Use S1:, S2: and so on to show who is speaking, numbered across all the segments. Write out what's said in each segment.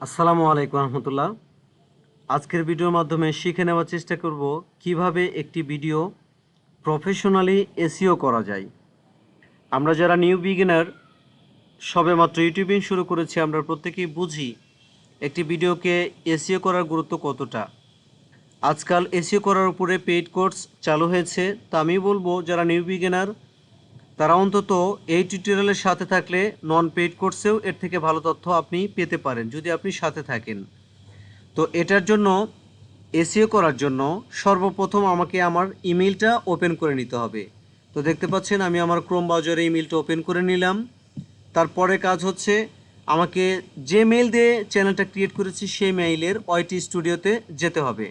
S1: আসসালামু আলাইকুম রহমতুল্লাহ। আজকের ভিডিওর মাধ্যমে শিখে নেওয়ার চেষ্টা করব কীভাবে একটি ভিডিও প্রফেশনালি এসিও করা যায়। আমরা যারা নিউ বিগিনার সবে মাত্র ইউটিউবিং শুরু করেছি, আমরা প্রত্যেকেই বুঝি একটি ভিডিওকে এসিও করার গুরুত্ব কতটা। আজকাল এসিও করার উপরে পেইড কোর্স চালু হয়েছে, তা আমি বলব, যারা নিউ বিগিনার তারা অন্তত এই টিউটোরিয়ালের সাথে থাকলে নন পেইড কোর্সেও এর থেকে ভালো তথ্য আপনি পেতে পারেন, যদি আপনি সাথে থাকেন। তো এটার জন্য এসিও করার জন্য সর্বপ্রথম আমাকে আমার ইমেলটা ওপেন করে নিতে হবে। তো দেখতে পাচ্ছেন, আমি আমার ক্রোম ব্রাউজারে ইমেলটা ওপেন করে নিলাম। তারপরে কাজ হচ্ছে, আমাকে যে মেইল দিয়ে চ্যানেলটা ক্রিয়েট করেছি, সেই মেইলের ওয়াইটি স্টুডিওতে যেতে হবে।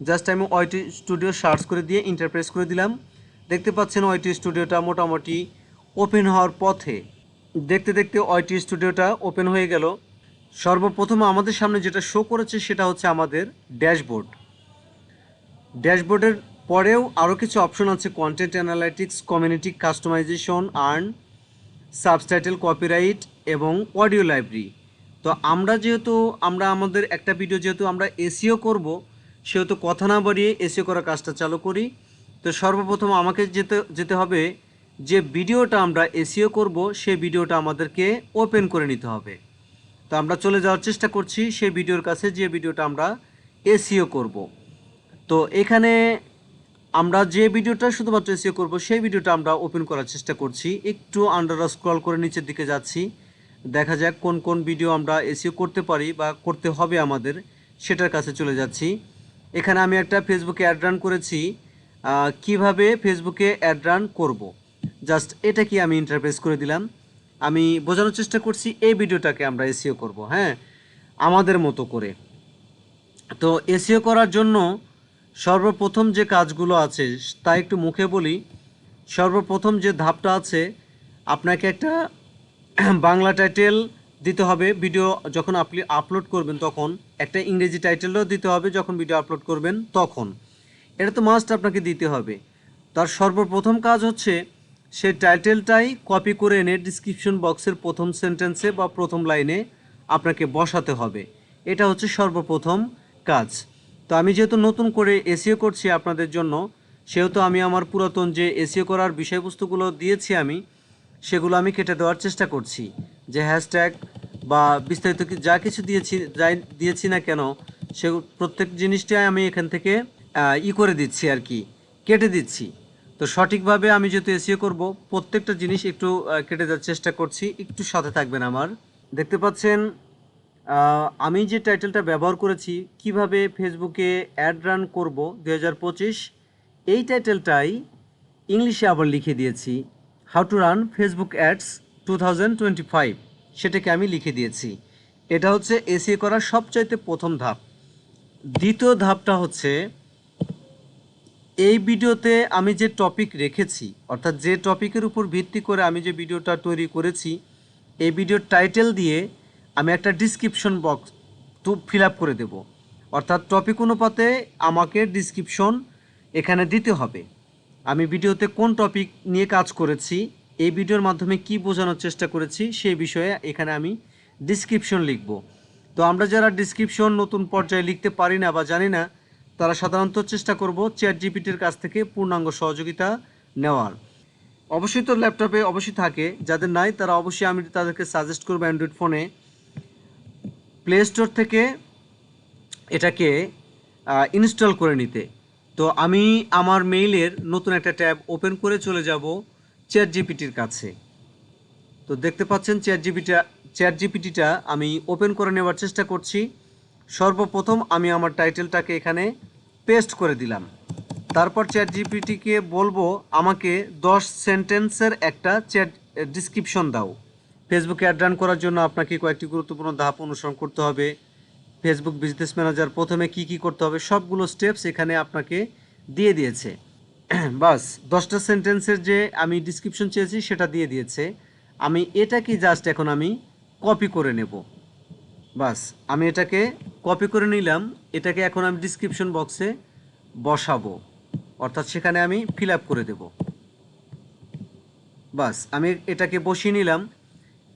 S1: জাস্ট আমি ওয়াইটি স্টুডিও সার্চ করে দিয়ে ইন্টারপ্রেস করে দিলাম। দেখতে পাচ্ছেন ওয়াইটি স্টুডিওটা মোটামুটি ওপেন হওয়ার পথে। দেখতে দেখতে ওয়াইটি স্টুডিওটা ওপেন হয়ে গেল। সর্বপ্রথম আমাদের সামনে যেটা শো করেছে সেটা হচ্ছে আমাদের ড্যাশবোর্ড। ড্যাশবোর্ডের পরেও আরও কিছু অপশন আছে content analytics community customisation earn subtitle copyright এবং অডিও লাইব্রেরি তো আমরা যেহেতু, আমরা আমাদের একটা ভিডিও যেহেতু আমরা এসিও করব, সেহেতু কথা না বাড়িয়ে এসিও করার কাজটা চালু করি। তো সর্বপ্রথম আমাকে যেতে যেতে হবে যে ভিডিওটা আমরা এসিও করব সেই ভিডিওটা আমাদেরকে ওপেন করে নিতে হবে। তো আমরা চলে যাওয়ার চেষ্টা করছি সেই ভিডিওর কাছে যে ভিডিওটা আমরা এসিও করব। তো এখানে আমরা যে ভিডিওটা শুধুমাত্র এসিও করব, সেই ভিডিওটা আমরা ওপেন করার চেষ্টা করছি। একটু আন্ডার স্ক্রল করে নিচের দিকে যাচ্ছি। দেখা যাক কোন কোন ভিডিও আমরা এসিও করতে পারি বা করতে হবে আমাদের, সেটার কাছে চলে যাচ্ছি। এখানে আমি একটা ফেসবুকে অ্যাড রান করেছি। কীভাবে ফেসবুকে অ্যাড রান করব? জাস্ট এটা কি আমি ইন্টারপ্রেস করে দিলাম। আমি বোঝানোর চেষ্টা করছি, এই ভিডিওটাকে আমরা এসিও করব হ্যাঁ? আমাদের মতো করে। তো এসিও করার জন্য সর্বপ্রথম যে কাজগুলো আছে, তা একটু মুখে বলি। সর্বপ্রথম যে ধাপটা আছে, আপনাকে একটা বাংলা টাইটেল দিতে হবে। ভিডিও যখন আপনি আপলোড করবেন তখন, একটা ইংরেজি টাইটেলও দিতে হবে। যখন ভিডিও আপলোড করবেন তখন। এটা তো মাস্ট আপনাকে দিতে হবে। তার সর্বপ্রথম কাজ হচ্ছে সেই টাইটেলটাই কপি করে এনে ডিসক্রিপশন বক্সের প্রথম সেন্টেন্সে বা প্রথম লাইনে আপনাকে বসাতে হবে। এটা হচ্ছে সর্বপ্রথম কাজ। তো আমি যেহেতু নতুন করে এসিও করছি আপনাদের জন্য, সেহেতু আমি আমার পুরাতন যে এসিও করার বিষয়বস্তুগুলো দিয়েছি আমি, সেগুলো আমি কেটে দেওয়ার চেষ্টা করছি। যে হ্যাশট্যাগ বা বিস্তারিত যা কিছু দিয়েছি যাই দিয়েছি না কেন, সে প্রত্যেক জিনিসটাই আমি এখান থেকে ই করে দিচ্ছি আর কি, কেটে দিচ্ছি। তো সঠিকভাবে আমি যেহেতু এসিও করব, প্রত্যেকটা জিনিস একটু কেটে দেওয়ার চেষ্টা করছি। একটু সাথে থাকবেন আমার। দেখতে পাচ্ছেন আমি যে টাইটেলটা ব্যবহার করেছি, কীভাবে ফেসবুকে অ্যাড রান করব দু এই টাইটেলটাই ইংলিশে আবার লিখে দিয়েছি how to run Facebook ads two সেটাকে আমি লিখে দিয়েছি। এটা হচ্ছে এসিএ করার সবচাইতে প্রথম ধাপ। দ্বিতীয় ধাপটা হচ্ছে এই ভিডিওতে আমি যে টপিক রেখেছি, অর্থাৎ যে টপিকের উপর ভিত্তি করে আমি যে ভিডিওটা তৈরি করেছি, এই ভিডিওর টাইটেল দিয়ে আমি একটা ডিসক্রিপশন বক্স তো ফিল আপ করে দেব। অর্থাৎ টপিক অনুপাতে আমাকে ডিসক্রিপশন এখানে দিতে হবে। আমি ভিডিওতে কোন টপিক নিয়ে কাজ করেছি, এই ভিডিওর মাধ্যমে কি বোঝানোর চেষ্টা করেছি, সেই বিষয়ে এখানে আমি ডিসক্রিপশন লিখব। তো আমরা যারা ডিসক্রিপশন নতুন পর্যায়ে লিখতে পারি না বা জানি না তারা সাধারণত চেষ্টা করব চ্যাট জিপিটির কাছ থেকে পূর্ণাঙ্গ সহযোগিতা নেওয়ার। অবশ্যই তো ল্যাপটপে অবশ্যই থাকে, যাদের নাই তারা অবশ্যই আমি তাদেরকে সাজেস্ট করব অ্যান্ড্রয়েড ফোনে প্লে স্টোর থেকে এটাকে ইনস্টল করে নিতে। তো আমি আমার মেইলের নতুন একটা ট্যাব ওপেন করে চলে যাব চ্যাট জিপিটির কাছে। তো দেখতে পাচ্ছেন চ্যাট জিপিটা চ্যাট জিপিটিটা আমি ওপেন করে নেওয়ার চেষ্টা করছি। সর্বপ্রথম আমি আমার টাইটেলটাকে এখানে পেস্ট করে দিলাম। তারপর চ্যাট জিপিটিকে বলব, আমাকে দশ সেন্টেন্সের একটা চ্যাট ডিসক্রিপশন দাও। ফেসবুকে অ্যাড রান করার জন্য আপনাকে কয়েকটি গুরুত্বপূর্ণ ধাপ অনুসরণ করতে হবে। ফেসবুক বিজনেস ম্যানেজার প্রথমে কি কি করতে হবে, সবগুলো স্টেপস এখানে আপনাকে দিয়ে দিয়েছে। বাস, দশটা সেন্টেন্সের যে আমি ডিসক্রিপশন চেয়েছি সেটা দিয়ে দিয়েছে। আমি এটা কি জাস্ট এখন আমি কপি করে নেব। বাস, আমি এটাকে কপি করে নিলাম, এটাকে এখন আমি ডিসক্রিপশন বক্সে বসাবো। অর্থাৎ সেখানে আমি ফিল করে দেব। বাস, আমি এটাকে বসিয়ে নিলাম।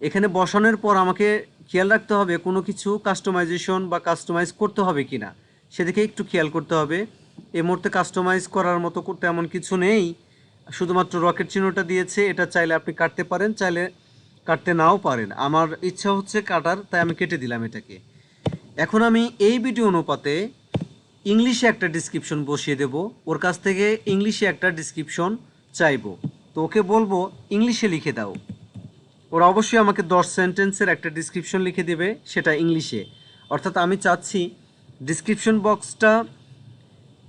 S1: এখানে বসানোর পর আমাকে খেয়াল রাখতে হবে কোনো কিছু কাস্টমাইজেশন বা কাস্টমাইজ করতে হবে কি না সেদিকে একটু খেয়াল করতে হবে। এই মুহূর্তে কাস্টমাইজ করার মতো করতে এমন কিছু নেই। শুধুমাত্র রকেট চিহ্নটা দিয়েছে, এটা চাইলে আপনি কাটতে পারেন, চাইলে কাটতে নাও পারেন। আমার ইচ্ছা হচ্ছে কাটার, তাই আমি কেটে দিলাম এটাকে। এখন আমি এই ভিডিও অনুপাতে ইংলিশে একটা ডিসক্রিপশন বসিয়ে দেব। ওর কাছ থেকে ইংলিশে একটা ডিসক্রিপশন চাইব। তো ওকে বলব, ইংলিশে লিখে দাও। ওরা অবশ্যই আমাকে দশ সেন্টেন্সের একটা ডিসক্রিপশন লিখে দেবে, সেটা ইংলিশে। অর্থাৎ আমি চাচ্ছি ডিসক্রিপশন বক্সটা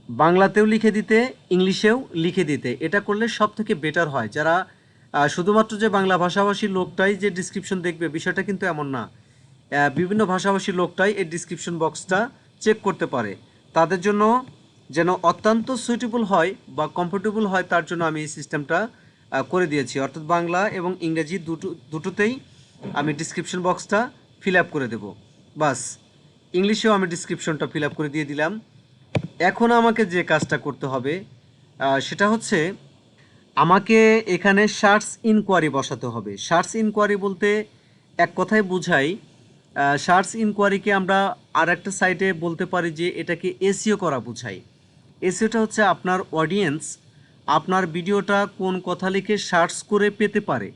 S1: বাংলাতেও লিখে দিতে, ইংলিশেও লিখে দিতে। এটা করলে সব থেকে বেটার হয়। যারা শুধুমাত্র যে বাংলা ভাষাভাষী লোকটাই যে ডিসক্রিপশন দেখবে, বিষয়টা কিন্তু এমন না। বিভিন্ন ভাষাভাষী লোকটাই এই ডিসক্রিপশন বক্সটা চেক করতে পারে। তাদের জন্য যেন অত্যন্ত সুইটেবল হয় বা কমফোর্টেবল হয়, তার জন্য আমি এই সিস্টেমটা করে দিয়েছি। অর্থাৎ বাংলা এবং ইংরেজি দুটো, দুটোতেই আমি ডিসক্রিপশন বক্সটা ফিল আপ করে দেব। বাস, ইংলিশেও আমি ডিসক্রিপশনটা ফিল আপ করে দিয়ে দিলাম। এখন আমাকে যে কাজটা করতে হবে সেটা হচ্ছে আমাকে এখানে সার্চ ইনকোয়ারি বসাতে হবে। সার্চ ইনকোয়ারি বলতে এক কথায় বুঝাই সার্চ ইনকোয়ারিকে আমরা আর একটা সাইটে বলতে পারি যে এটাকে এসিও করা বুঝাই। এসিওটা হচ্ছে আপনার অডিয়েন্স আপনার ভিডিওটা কোন কথা লিখে সার্চ করে পেতে পারে।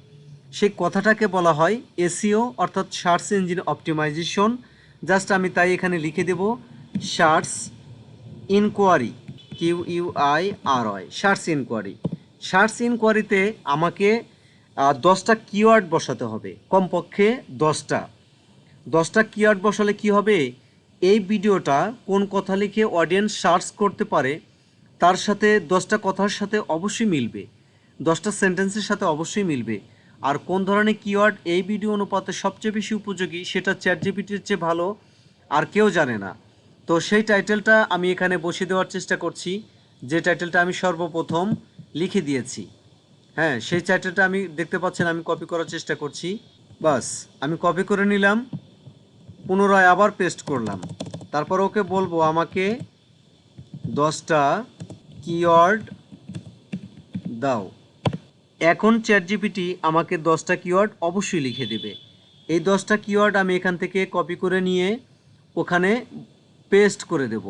S1: সেই কথাটাকে বলা হয় এসিও অর্থাৎ সার্চ ইঞ্জিন অপটিমাইজেশন জাস্ট আমি তাই এখানে লিখে দেব search inquiry Q U I R Y search inquiry search ইনকোয়ারিতে আমাকে দশটা কিওয়ার্ড বসাতে হবে। কমপক্ষে দশটা। দশটা কিওয়ার্ড বসালে কি হবে? এই ভিডিওটা কোন কথা লিখে অডিয়েন্স সার্চ করতে পারে, তার সাথে দশটা কথার সাথে অবশ্যই মিলবে। দশটা সেন্টেন্সের সাথে অবশ্যই মিলবে। আর কোন ধরনের কিওয়ার্ড এই ভিডিও অনুপাতে সবচেয়ে বেশি উপযোগী, সেটা চ্যাট জিপিটির চেয়ে ভালো, আর কেউ জানে না। তো সেই টাইটেলটা আমি এখানে বসিয়ে দেওয়ার চেষ্টা করছি। যে টাইটেলটা আমি সর্বপ্রথম লিখে দিয়েছি। হ্যাঁ সেই টাইটেলটা আমি দেখতে পাচ্ছেন, আমি কপি করার চেষ্টা করছি। বাস, আমি কপি করে নিলাম, পুনরায় আবার পেস্ট করলাম। তারপর ওকে বলব, আমাকে দশটা কিওয়ার্ড দাও। এখন চ্যাট জিপিটি আমাকে দশটা কিওয়ার্ড অবশ্যই লিখে দেবে। এই দশটা কিওয়ার্ড আমি এখান থেকে কপি করে নিয়ে ওখানে পেস্ট করে দেব।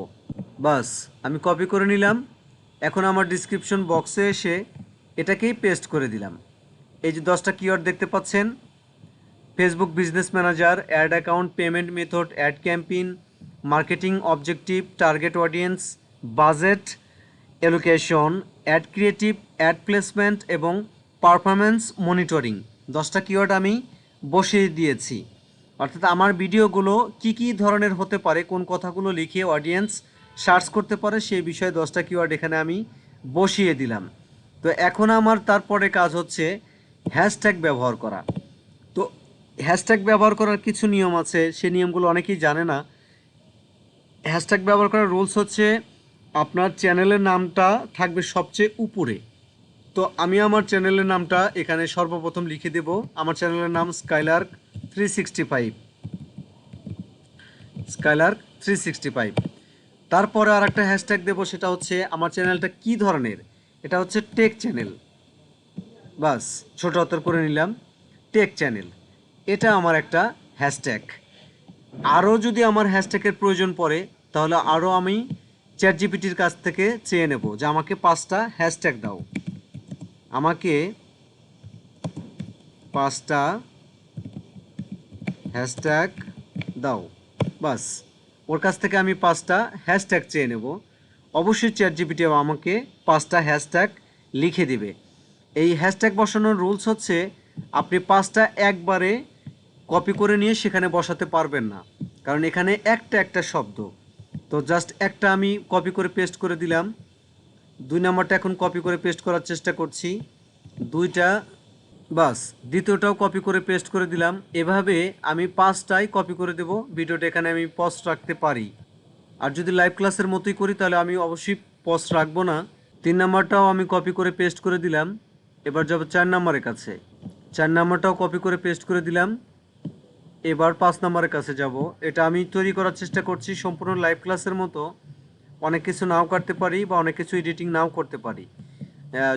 S1: বাস, আমি কপি করে নিলাম। এখন আমার ডিসক্রিপশন বক্সে এসে এটাকেই পেস্ট করে দিলাম। এই যে দশটা কিওয়ার্ড দেখতে পাচ্ছেন। Facebook business manager ad account payment method ad campaign marketing objective target audience budget allocation ad creative ad placement এবং পারফরমেন্স মনিটরিং দশটা কিওয়ার্ড আমি বসিয়ে দিয়েছি। অর্থাৎ আমার ভিডিওগুলো কি কি ধরনের হতে পারে, কোন কথাগুলো লিখে অডিয়েন্স সার্চ করতে পারে, সেই বিষয়ে দশটা কিওয়ার্ড এখানে আমি বসিয়ে দিলাম। তো এখন আমার তারপরে কাজ হচ্ছে হ্যাশট্যাগ ব্যবহার করা। তো হ্যাশট্যাগ ব্যবহার করার কিছু নিয়ম আছে সেই নিয়মগুলো অনেকেই জানে না। হ্যাশট্যাগ ব্যবহার করার রুলস হচ্ছে আপনার চ্যানেলের নামটা থাকবে সবচেয়ে উপরে। তো আমি আমার চ্যানেলের নামটা এখানে সর্বপ্রথম লিখে দেব। আমার চ্যানেলের নাম Skylark three sixty five. Skylark three sixty five. তারপরে আর একটা হ্যাশট্যাগ দেবো, সেটা হচ্ছে আমার চ্যানেলটা কি ধরনের? এটা হচ্ছে টেক চ্যানেল বাস, ছোট হাতের করে নিলাম টেক চ্যানেল এটা আমার একটা হ্যাশট্যাগ আরও যদি আমার হ্যাশট্যাগের প্রয়োজন পড়ে, তাহলে আরও আমি চ্যাট জিপিটির কাছ থেকে চেয়ে নেব যে আমাকে পাঁচটা হ্যাশট্যাগ দাও। আমাকে পাঁচটা হ্যাশট্যাগ দাও। বাস ওর কাছ থেকে আমি পাঁচটা হ্যাশট্যাগ চেয়ে নেব। অবশ্যই চ্যাট জিপিটি আমাকে পাঁচটা হ্যাশট্যাগ লিখে দিবে। এই হ্যাশট্যাগ বসানোর রুলস হচ্ছে, আপনি পাঁচটা একবারে কপি করে নিয়ে সেখানে বসাতে পারবেন না। কারণ এখানে একটা একটা শব্দ। তো জাস্ট একটা আমি কপি করে পেস্ট করে দিলাম। দুই নাম্বারটা এখন কপি করে পেস্ট করার চেষ্টা করছি। দুইটা বাস, দ্বিতীয়টাও কপি করে পেস্ট করে দিলাম। এভাবে আমি পাঁচটাই কপি করে দেব। ভিডিওটা এখানে আমি পজ রাখতে পারি। আর যদি লাইভ ক্লাসের মতোই করি, তাহলে আমি অবশ্যই পজ রাখব না। তিন নাম্বারটাও আমি কপি করে পেস্ট করে দিলাম। এবার যাব চার নাম্বারের কাছে। চার নাম্বারটাও কপি করে পেস্ট করে দিলাম। এবার পাঁচ নাম্বারের কাছে যাব। এটা আমি তৈরি করার চেষ্টা করছি সম্পূর্ণ লাইভ ক্লাসের মতো। অনেক কিছু নাও কাটতে পারি বা অনেক কিছু এডিটিং নাও করতে পারি।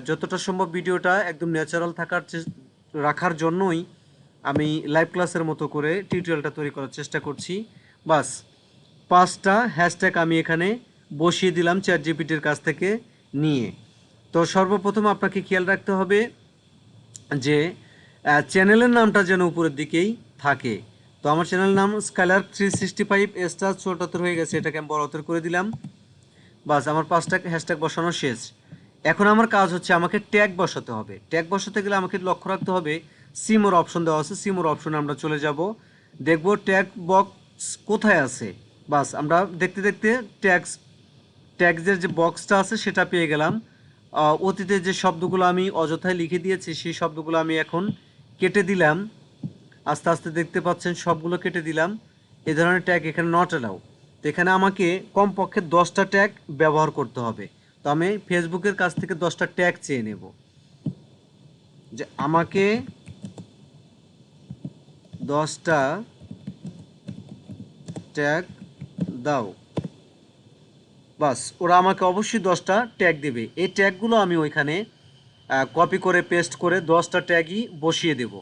S1: যতটা সম্ভব ভিডিওটা একদম ন্যাচারাল থাকার রাখার জন্যই আমি লাইভ ক্লাসের মতো করে টিউটোরিয়ালটা তৈরি করার চেষ্টা করছি। বাস, পাঁচটা হ্যাশট্যাগ আমি এখানে বসিয়ে দিলাম চ্যাট জিপিটির কাছ থেকে নিয়ে। তো সর্বপ্রথম আপনাকে খেয়াল রাখতে হবে যে চ্যানেলের নামটা যেন উপরের দিকেই থাকে। তো আমার চ্যানেল নাম Skylar three sixty five star চুয়াত্তর হয়ে গেছে, এটাকে আমি বড় করে দিলাম। বাস, আমার পাঁচটা হ্যাশট্যাগ বসানো শেষ। এখন আমার কাজ হচ্ছে আমাকে ট্যাগ বসাতে হবে। ট্যাগ বসাতে গেলে আমাকে লক্ষ্য রাখতে হবে সিমোর অপশন দেওয়া আছে সিমোর অপশনে আমরা চলে যাব। দেখব ট্যাগ বক্স কোথায় আছে। বাস, আমরা দেখতে দেখতে ট্যাগস ট্যাগসের যে বক্সটা আছে সেটা পেয়ে গেলাম। অতীতে যে শব্দগুলো আমি অযথায় লিখে দিয়েছি, সেই শব্দগুলো আমি এখন কেটে দিলাম। আস্তে আস্তে দেখতে পাচ্ছেন, সবগুলো কেটে দিলাম। এ ধরনের ট্যাগ এখানে নট অ্যালাউ তো এখানে আমাকে কমপক্ষে দশটা ট্যাগ ব্যবহার করতে হবে। তো আমি ফেসবুকের কাছ থেকে দশটা ট্যাগ চেয়ে নেব। যে আমাকে দশটা ট্যাগ দাও। বাস, ওরা আমাকে অবশ্যই দশটা ট্যাগ দেবে। এই ট্যাগগুলো আমি ওইখানে কপি করে পেস্ট করে দশটা ট্যাগই বসিয়ে দেব।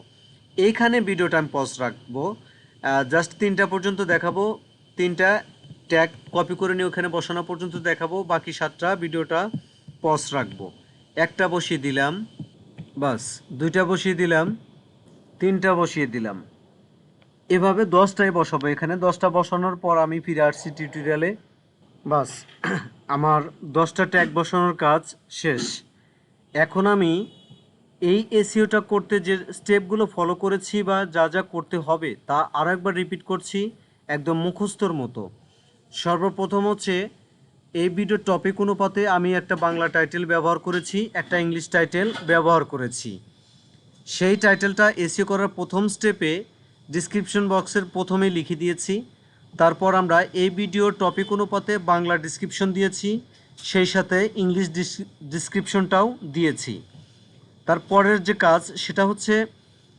S1: এইখানে ভিডিওটা আমি পজ রাখব। জাস্ট তিনটা পর্যন্ত দেখাবো। তিনটা ট্যাগ কপি করে নিয়ে ওখানে বসানো পর্যন্ত দেখাবো। বাকি সাতটা ভিডিওটা পজ রাখব। একটা বসিয়ে দিলাম। বাস, দুইটা বসিয়ে দিলাম, তিনটা বসিয়ে দিলাম। এভাবে দশটায় বসাবো। এখানে দশটা বসানোর পর আমি ফিরে আসছি টিউটোরিয়ালে বাস, আমার দশটা ট্যাগ বসানোর কাজ শেষ। এখন আমি এই এসিওটা করতে যে স্টেপগুলো ফলো করেছি বা যা যা করতে হবে তা আরও একবার রিপিট করছি, একদম মুখস্থর মতো। সর্বপ্রথম হচ্ছে, এই ভিডিও টপিক অনুপাতে আমি একটা বাংলা টাইটেল ব্যবহার করেছি, একটা ইংলিশ টাইটেল ব্যবহার করেছি। সেই টাইটেলটা এসিও করার প্রথম স্টেপে ডিসক্রিপশন বক্সের প্রথমে লিখে দিয়েছি। তারপর আমরা এই ভিডিওর টপিক অনুপাতে বাংলা ডিসক্রিপশন দিয়েছি, সেই সাথে ইংলিশ ডিসক্রিপশনটাও দিয়েছি। তারপরের যে কাজ, সেটা হচ্ছে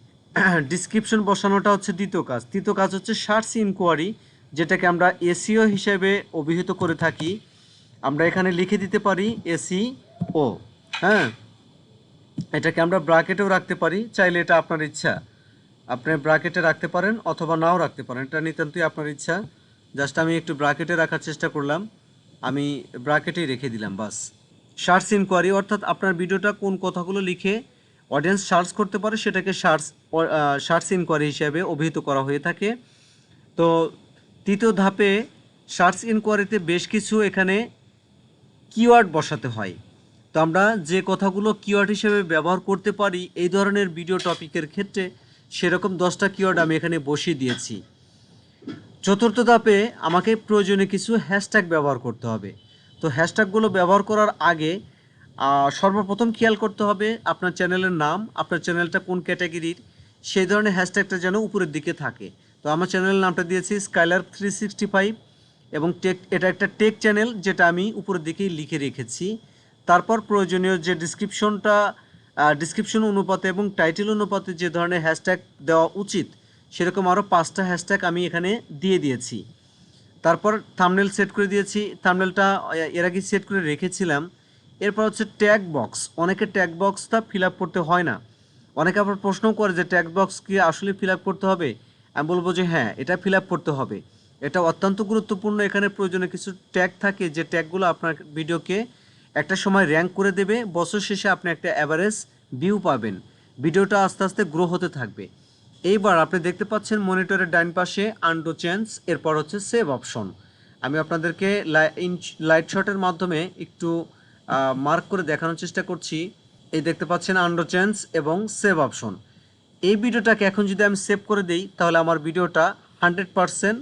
S1: ডিসক্রিপশন বসানোটা হচ্ছে দ্বিতীয় কাজ। তৃতীয় কাজ হচ্ছে সার্চ ইনকোয়ারি যেটাকে আমরা এসিও হিসেবে অভিহিত করে থাকি, আমরা এখানে লিখে দিতে পারি এসি ও হ্যাঁ? এটাকে আমরা ব্রাকেটেও রাখতে পারি, চাইলে এটা আপনার ইচ্ছা। আপনি ব্রাকেটে রাখতে পারেন অথবা নাও রাখতে পারেন, এটা নিতান্তই আপনার ইচ্ছা। জাস্ট আমি একটু ব্রাকেটে রাখার চেষ্টা করলাম, আমি ব্রাকেটেই রেখে দিলাম, বাস। সার্চ ইনকোয়ারি অর্থাৎ আপনার ভিডিওটা কোন কথাগুলো লিখে অডিয়েন্স সার্চ করতে পারে, সেটাকে সার্চ সার্চ ইনকোয়ারি হিসেবে অভিহিত করা হয়ে থাকে। তো তৃতীয় ধাপে সার্চ ইনকোয়ারিতে বেশ কিছু এখানে কিওয়ার্ড বসাতে হয়। তো আমরা যে কথাগুলো কিওয়ার্ড হিসেবে ব্যবহার করতে পারি, এই ধরনের ভিডিও টপিকের ক্ষেত্রে সেরকম দশটা কিওয়ার্ড আমি এখানে বসিয়ে দিয়েছি। চতুর্থ ধাপে আমাকে প্রয়োজনে কিছু হ্যাশট্যাগ ব্যবহার করতে হবে। তো হ্যাশট্যাগুলো ব্যবহার করার আগে সর্বপ্রথম খেয়াল করতে হবে আপনার চ্যানেলের নাম, আপনার চ্যানেলটা কোন ক্যাটাগরির সেই ধরনের হ্যাশট্যাগটা যেন উপরের দিকে থাকে। তো আমার চ্যানেলের নামটা দিয়েছি স্কাইলার থ্রি সিক্সটি ফাইভ এবং টেক, এটা একটা টেক চ্যানেল যেটা আমি উপরের দিকেই লিখে রেখেছি। তারপর প্রয়োজনীয় যে ডিসক্রিপশনটা ডিসক্রিপশন অনুপাতে এবং টাইটেল অনুপাতে যে ধরনের হ্যাশট্যাগ দেওয়া উচিত, সেরকম আরও পাঁচটা হ্যাশট্যাগ আমি এখানে দিয়ে দিয়েছি। তারপর থামনেল সেট করে দিয়েছি। থামনেলটা এর আগে সেট করে রেখেছিলাম। এরপর হচ্ছে ট্যাগ বক্স অনেকে ট্যাগ বক্সটা ফিল আপ করতে হয় না। অনেকে আবার প্রশ্ন করে যে ট্যাগ বক্স কি আসলে ফিল আপ করতে হবে? আমি বলব যে হ্যাঁ এটা ফিল করতে হবে। এটা অত্যন্ত গুরুত্বপূর্ণ। এখানে প্রয়োজনে কিছু ট্যাগ থাকে। যে ট্যাগগুলো আপনার ভিডিওকে একটা সময় র্যাঙ্ক করে দেবে। বছর শেষে আপনি একটা অ্যাভারেজ ভিউ পাবেন। ভিডিওটা আস্তে আস্তে গ্রো হতে থাকবে। এইবার আপনি দেখতে পাচ্ছেন মনিটরের ডাইন পাশে আন্ডো চেঞ্জ এরপর হচ্ছে সেভ অপশন আমি আপনাদেরকে লাইট শটের মাধ্যমে একটু মার্ক করে দেখানোর চেষ্টা করছি। এই দেখতে পাচ্ছেন আন্ডো চেঞ্জ এবং সেভ অপশন এই ভিডিওটাকে এখন যদি আমি সেভ করে দিই তাহলে আমার ভিডিওটা হান্ড্রেড পারসেন্ট